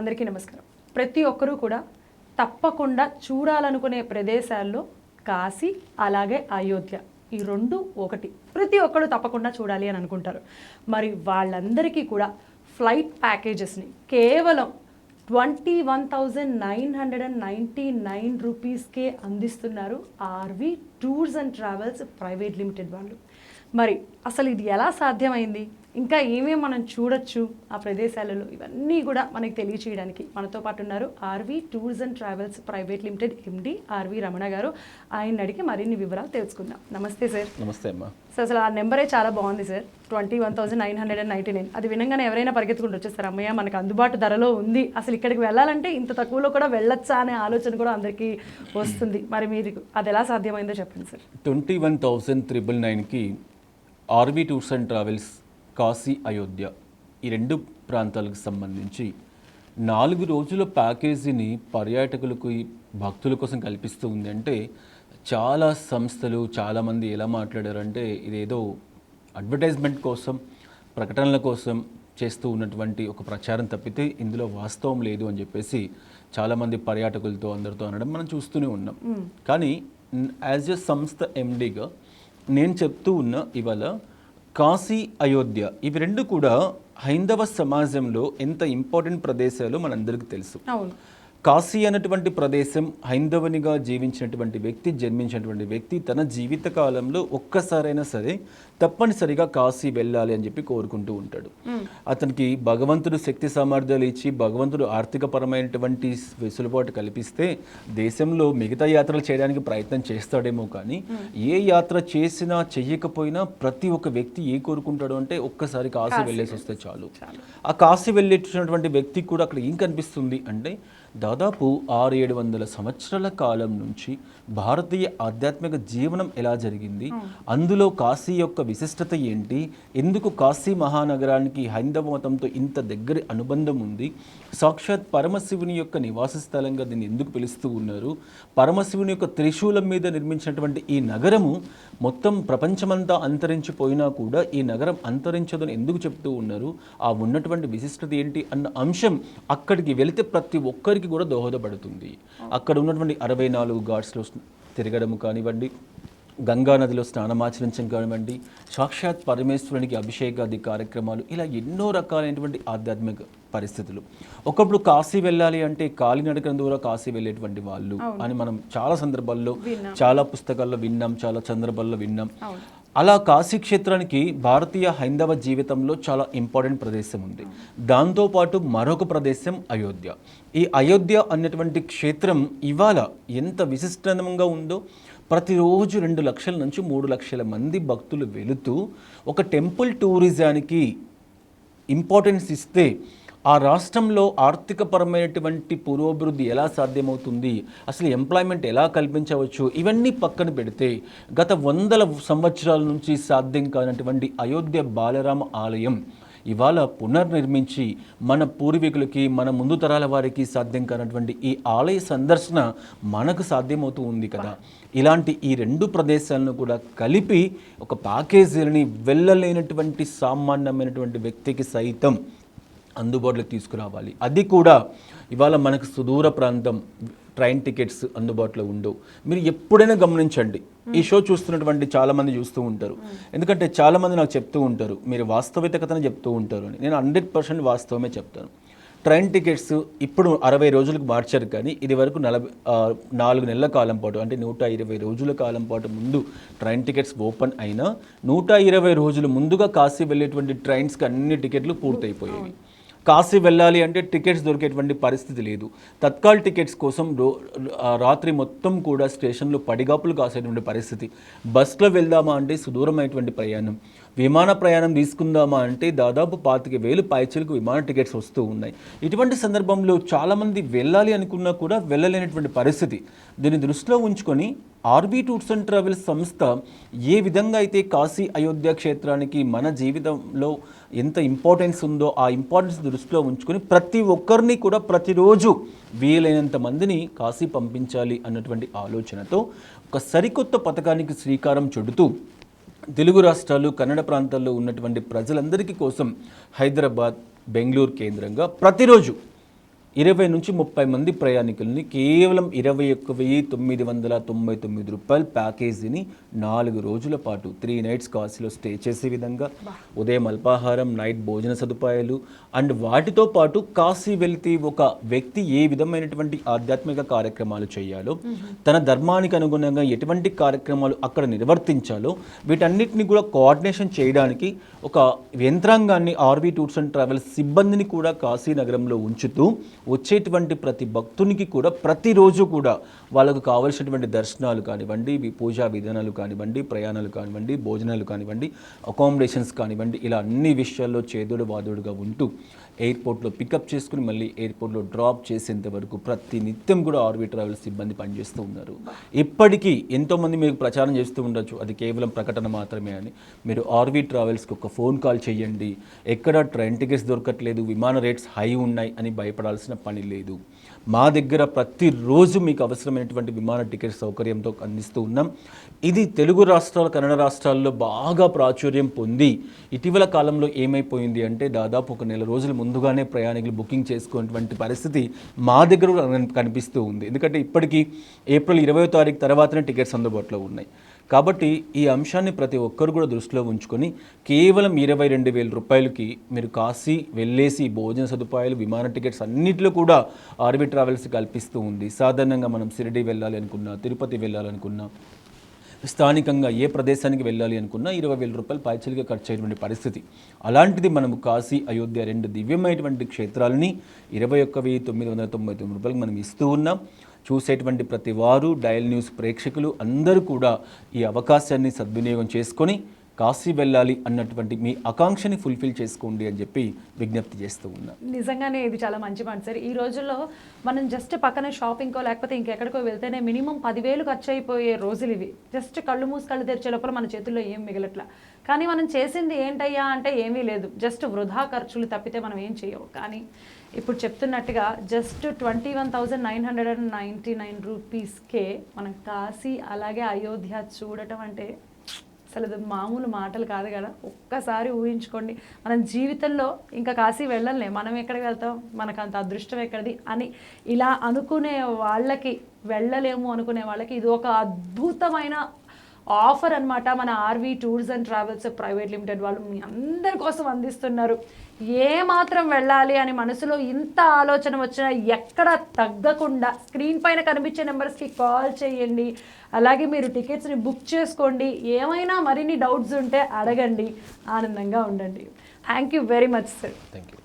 అందరికీ నమస్కారం. ప్రతి ఒక్కరూ కూడా తప్పకుండా చూడాలనుకునే ప్రదేశాల్లో కాశీ అలాగే అయోధ్య ఈ రెండు ఒకటి. ప్రతి ఒక్కరు తప్పకుండా చూడాలి అని అనుకుంటారు. మరి వాళ్ళందరికీ కూడా ఫ్లైట్ ప్యాకేజెస్ని కేవలం twenty one thousand nine hundred and ninety nine రూపీస్కే అందిస్తున్నారు RV tours and travels private limited వాళ్ళు. మరి అసలు ఇది ఎలా సాధ్యమైంది? ఇంకా ఏమేమి మనం చూడొచ్చు ఆ ప్రదేశాలలో? ఇవన్నీ కూడా మనకి తెలియచేయడానికి మనతో పాటు ఉన్నారు RV tours and travels private limited MD RV Ramana garu. ఆయన అడిగి మరిన్ని వివరాలు తెలుసుకుందాం. నమస్తే సార్. నమస్తే అమ్మా. సో అసలు ఆ నెంబరే చాలా బాగుంది sir. Twenty one thousand nine hundred and ninety nine. అది వినంగానే ఎవరైనా పరిగెత్తుకుంటూ వచ్చేస్తారు అమ్మయ్య మనకు అందుబాటు ధరలో ఉంది. అసలు ఇక్కడికి వెళ్ళాలంటే ఇంత తక్కువలో కూడా వెళ్ళొచ్చా అనే ఆలోచన కూడా అందరికీ వస్తుంది. మరి మీరు అది ఎలా సాధ్యమైందో చెప్పండి sir. Twenty one thousand triple నైన్కి RV tours and travels Kashi Ayodhya ఈ రెండు ప్రాంతాలకు సంబంధించి నాలుగు రోజుల ప్యాకేజీని పర్యాటకులకు భక్తుల కోసం కల్పిస్తూ ఉంది. అంటే చాలా సంస్థలు చాలామంది ఎలా మాట్లాడారంటే ఇదేదో అడ్వర్టైజ్మెంట్ కోసం ప్రకటనల కోసం చేస్తూ ఉన్నటువంటి ఒక ప్రచారం తప్పితే ఇందులో వాస్తవం లేదు అని చెప్పేసి చాలామంది పర్యాటకులతో అందరితో అనడం మనం చూస్తూనే ఉన్నాం. కానీ యాజ్ ఎ సంస్థ ఎండీగా నేను చెప్తూ ఉన్న ఇవాళ కాశీ అయోధ్య ఇవి రెండు కూడా హైందవ సమాజంలో ఎంత ఇంపార్టెంట్ ప్రదేశాలు మనందరికీ తెలుసు. కాశీ అన్నటువంటి ప్రదేశం హైందవునిగా జీవించినటువంటి వ్యక్తి జన్మించినటువంటి వ్యక్తి తన జీవిత కాలంలో ఒక్కసారైనా సరే తప్పనిసరిగా కాశీ వెళ్ళాలి అని చెప్పి కోరుకుంటూ ఉంటాడు. అతనికి భగవంతుడు శక్తి సామర్థ్యాలు ఇచ్చి భగవంతుడు ఆర్థిక పరమైనటువంటి వెసులుబాటు కల్పిస్తే దేశంలో మిగతా యాత్రలు చేయడానికి ప్రయత్నం చేస్తాడేమో కానీ ఏ యాత్ర చేసినా చెయ్యకపోయినా ప్రతి ఒక్క వ్యక్తి ఏ కోరుకుంటాడు అంటే ఒక్కసారి కాశీ వెళ్ళేసి వస్తే చాలు. ఆ కాశీ వెళ్ళేటటువంటి వ్యక్తికి కూడా అక్కడ ఏం కనిపిస్తుంది అంటే దాదాపు ఆరు ఏడు వందల సంవత్సరాల కాలం నుంచి భారతీయ ఆధ్యాత్మిక జీవనం ఎలా జరిగింది? అందులో కాశీ యొక్క విశిష్టత ఏంటి? ఎందుకు కాశీ మహానగరానికి హైందవ మతంతో ఇంత దగ్గరి అనుబంధం ఉంది? సాక్షాత్ పరమశివుని యొక్క నివాస స్థలంగా దీన్ని ఎందుకు పిలుస్తూ ఉన్నారు? పరమశివుని యొక్క త్రిశూలం మీద నిర్మించినటువంటి ఈ నగరము మొత్తం ప్రపంచమంతా అంతరించిపోయినా కూడా ఈ నగరం అంతరించదని ఎందుకు చెప్తూ ఉన్నారు? ఆ ఉన్నటువంటి విశిష్టత ఏంటి? అన్న అంశం అక్కడికి వెళితే ప్రతి ఒక్కరికి కూడా దోహదపడుతుంది. అక్కడ ఉన్నటువంటి అరవై నాలుగు ఘాట్స్లో తిరగడము కానివ్వండి గంగా నదిలో స్నానమాచరించడం కానివ్వండి సాక్షాత్ పరమేశ్వరునికి అభిషేకాది కార్యక్రమాలు ఇలా ఎన్నో రకాలైనటువంటి ఆధ్యాత్మిక పరిస్థితులు. ఒకప్పుడు కాశీ వెళ్ళాలి అంటే కాలినడకన ద్వారా కాశీ వెళ్ళేటువంటి వాళ్ళు అని మనం చాలా సందర్భాల్లో చాలా పుస్తకాల్లో విన్నాం చాలా సందర్భాల్లో విన్నాం. అలా కాశీ క్షేత్రానికి భారతీయ హైందవ జీవితంలో చాలా ఇంపార్టెంట్ ప్రదేశం ఉంది. దాంతోపాటు మరొక ప్రదేశం అయోధ్య. ఈ అయోధ్య అన్నటువంటి క్షేత్రం ఇవాళ ఎంత విశిష్టంగా ఉందో ప్రతిరోజు రెండు లక్షల నుంచి మూడు లక్షల మంది భక్తులు వెళుతూ ఒక టెంపుల్ టూరిజానికి ఇంపార్టెన్స్ ఇస్తే ఆ రాష్ట్రంలో ఆర్థికపరమైనటువంటి పురోభివృద్ధి ఎలా సాధ్యమవుతుంది? అసలు ఎంప్లాయ్మెంట్ ఎలా కల్పించవచ్చు? ఇవన్నీ పక్కన పెడితే గత వందల సంవత్సరాల నుంచి సాధ్యం కానటువంటి అయోధ్య బాలరామ ఆలయం ఇవాళ పునర్నిర్మించి మన పూర్వీకులకి మన ముందు తరాల వారికి సాధ్యం కానటువంటి ఈ ఆలయ సందర్శన మనకు సాధ్యమవుతూ ఉంది కదా. ఇలాంటి ఈ రెండు ప్రదేశాలను కూడా కలిపి ఒక ప్యాకేజీలని వెళ్ళలేనటువంటి సామాన్యమైనటువంటి వ్యక్తికి సైతం అందుబాటులోకి తీసుకురావాలి. అది కూడా ఇవాళ మనకు సుదూర ప్రాంతం ట్రైన్ టికెట్స్ అందుబాటులో ఉండవు. మీరు ఎప్పుడైనా గమనించండి. ఈ షో చూస్తున్నటువంటి చాలామంది చూస్తూ ఉంటారు. ఎందుకంటే చాలామంది నాకు చెప్తూ ఉంటారు. మీరు వాస్తవికతను చెప్తూ ఉంటారు అని. నేను హండ్రెడ్ పర్సెంట్ వాస్తవమే చెప్తాను. ట్రైన్ టికెట్స్ ఇప్పుడు అరవై రోజులకు మార్చారు కానీ ఇది వరకు నలభై నాలుగు నెలల కాలం పాటు అంటే నూట ఇరవై రోజుల కాలం పాటు ముందు ట్రైన్ టికెట్స్ ఓపెన్ అయినా నూట ఇరవై రోజులు ముందుగా కాశీ వెళ్ళేటువంటి ట్రైన్స్కి అన్ని టికెట్లు పూర్తయిపోయాయి. కాశీ వెళ్ళాలి అంటే టికెట్స్ దొరికేటువంటి పరిస్థితి లేదు. తత్కాల్ టికెట్స్ కోసం రో రాత్రి మొత్తం కూడా స్టేషన్లో పడిగాపులు కాసేటువంటి పరిస్థితి. బస్సులో వెళ్దామా అంటే సుదూరమైనటువంటి ప్రయాణం. విమాన ప్రయాణం తీసుకుందామా అంటే దాదాపు పాతిక వేలు పైచలకు విమాన టికెట్స్ వస్తూ ఉన్నాయి. ఇటువంటి సందర్భంలో చాలామంది వెళ్ళాలి అనుకున్నా కూడా వెళ్ళలేనటువంటి పరిస్థితి. దీన్ని దృష్టిలో ఉంచుకొని ఆర్బీ టూర్స్ అండ్ ట్రావెల్స్ సంస్థ ఏ విధంగా అయితే కాశీ అయోధ్య క్షేత్రానికి మన జీవితంలో ఎంత ఇంపార్టెన్స్ ఉందో ఆ ఇంపార్టెన్స్ దృష్టిలో ఉంచుకొని ప్రతి ఒక్కరిని కూడా ప్రతిరోజు వీలైనంత మందిని కాశీ పంపించాలి అన్నటువంటి ఆలోచనతో ఒక సరికొత్త పథకానికి శ్రీకారం చుడుతూ తెలుగు రాష్ట్రాలు కన్నడ ప్రాంతాల్లో ఉన్నటువంటి ప్రజలందరికీ కోసం హైదరాబాద్ బెంగళూరు కేంద్రంగా ప్రతిరోజు ఇరవై నుంచి ముప్పై మంది ప్రయాణికుల్ని కేవలం ఇరవై ఒక్క వెయ్యి తొమ్మిది వందల తొంభై తొమ్మిది రూపాయల ప్యాకేజీని నాలుగు రోజుల పాటు త్రీ నైట్స్ కాశీలో స్టే చేసే విధంగా ఉదయం అల్పాహారం నైట్ భోజన సదుపాయాలు అండ్ వాటితో పాటు కాశీ వెళ్తే ఒక వ్యక్తి ఏ విధమైనటువంటి ఆధ్యాత్మిక కార్యక్రమాలు చేయాలో తన ధర్మానికి అనుగుణంగా ఎటువంటి కార్యక్రమాలు అక్కడ నిర్వర్తించాలో వీటన్నిటిని కూడా కోఆర్డినేషన్ చేయడానికి ఒక యంత్రాంగాన్ని ఆర్వీ టూర్స్ అండ్ ట్రావెల్స్ సిబ్బందిని కూడా కాశీ నగరంలో ఉంచుతూ వచ్చేటువంటి ప్రతి భక్తునికి కూడా ప్రతిరోజు కూడా వాళ్ళకు కావలసినటువంటి దర్శనాలు కానివ్వండి పూజా విధానాలు కానివ్వండి ప్రయాణాలు కానివ్వండి భోజనాలు కానివ్వండి అకామిడేషన్స్ కానివ్వండి ఇలా అన్ని విషయాల్లో చేదుడు వాదుడుగా ఉంటూ ఎయిర్పోర్ట్లో పికప్ చేసుకుని మళ్ళీ ఎయిర్పోర్ట్లో డ్రాప్ చేసేంత వరకు ప్రతి నిత్యం కూడా ఆర్బీ ట్రావెల్స్ సిబ్బంది పనిచేస్తూ ఉన్నారు. ఇప్పటికీ ఎంతోమంది మీకు ప్రచారం చేస్తూ ఉండొచ్చు. అది కేవలం ప్రకటన మాత్రమే అని. మీరు ఆర్వీ ట్రావెల్స్కి ఒక ఫోన్ కాల్ చేయండి. ఎక్కడ ట్రైన్ టికెట్స్ దొరకట్లేదు విమాన రేట్స్ హై ఉన్నాయి అని భయపడాల్సిన పని లేదు. మా దగ్గర ప్రతిరోజు మీకు అవసరమైనటువంటి విమాన టికెట్ సౌకర్యంతో అందిస్తూ ఉన్నాం. ఇది తెలుగు రాష్ట్రాలు కన్నడ రాష్ట్రాల్లో బాగా ప్రాచుర్యం పొంది ఇటీవల కాలంలో ఏమైపోయింది అంటే దాదాపు ఒక నెల రోజుల ముందు ముందుగానే ప్రయాణికులు బుకింగ్ చేసుకునేటువంటి పరిస్థితి మా దగ్గర కనిపిస్తూ ఉంది. ఎందుకంటే ఇప్పటికీ ఏప్రిల్ ఇరవై తారీఖు తర్వాతనే టికెట్స్ అందుబాటులో ఉన్నాయి. కాబట్టి ఈ అంశాన్ని ప్రతి ఒక్కరు కూడా దృష్టిలో ఉంచుకొని కేవలం ఇరవై రెండు వేల రూపాయలకి మీరు కాశీ వెళ్ళేసి భోజన సదుపాయాలు విమాన టికెట్స్ అన్నింటిలో కూడా ఆర్బీ ట్రావెల్స్ కల్పిస్తూ ఉంది. సాధారణంగా మనం షిరిడి వెళ్ళాలి అనుకున్నా తిరుపతి వెళ్ళాలనుకున్నా స్థానికంగా ఏ ప్రదేశానికి వెళ్ళాలి అనుకున్నా ఇరవై వేల రూపాయలు పైచలిగా ఖర్చు అయినటువంటి పరిస్థితి. అలాంటిది మనం కాశీ అయోధ్య రెండు దివ్యమైనటువంటి క్షేత్రాలని ఇరవై ఒక్క వెయ్యి తొమ్మిది వందల తొంభై తొమ్మిది రూపాయలకు మనం ఇస్తూ ఉన్నాం. చూసేటువంటి ప్రతి వారు డయల్ న్యూస్ ప్రేక్షకులు అందరూ కూడా ఈ అవకాశాన్ని సద్వినియోగం చేసుకొని కాశీ వెళ్ళాలి అన్నటువంటి మీ ఆకాంక్షని ఫుల్ఫిల్ చేసుకోండి అని చెప్పి విజ్ఞప్తి చేస్తూ ఉన్నా. నిజంగానే ఇది చాలా మంచి మాట సార్ ఈ రోజుల్లో మనం జస్ట్ పక్కన షాపింగ్కో లేకపోతే ఇంకెక్కడికో వెళ్తేనే మినిమం పదివేలు ఖర్చు అయిపోయే రోజులు ఇవి. జస్ట్ కళ్ళు మూసి కళ్ళు తెరిచే లోపల మన చేతుల్లో ఏం మిగలట్లా. కానీ మనం చేసింది ఏంటయ్యా అంటే ఏమీ లేదు. జస్ట్ వృధా ఖర్చులు తప్పితే మనం ఏం చేయవు. కానీ ఇప్పుడు చెప్తున్నట్టుగా just twenty one thousand nine hundred and ninety nine రూపీస్కే మనం కాశీ అలాగే అయోధ్య చూడటం అంటే అసలు మామూలు మాటలు కాదు కదా. ఒక్కసారి ఊహించుకోండి. మనం జీవితంలో ఇంకా కాశీ వెళ్ళలే మనం ఎక్కడికి వెళ్తాం? మనకు అంత అదృష్టం ఎక్కడిది? అని ఇలా అనుకునే వాళ్ళకి వెళ్ళలేము అనుకునే వాళ్ళకి ఇది ఒక అద్భుతమైన ఆఫర్ అన్నమాట మన RV tours and travels private limited వాళ్ళు మీ అందరి కోసం అందిస్తున్నారు. ఏ మాత్రం వెళ్ళాలి అని మనసులో ఇంత ఆలోచన వచ్చినా ఎక్కడ తగ్గకుండా స్క్రీన్ పైన కనిపించే నెంబర్స్కి కాల్ చేయండి. అలాగే మీరు టికెట్స్ని బుక్ చేసుకోండి. ఏమైనా మరిన్ని డౌట్స్ ఉంటే అడగండి. ఆనందంగా ఉండండి. Thank you very much sir thank you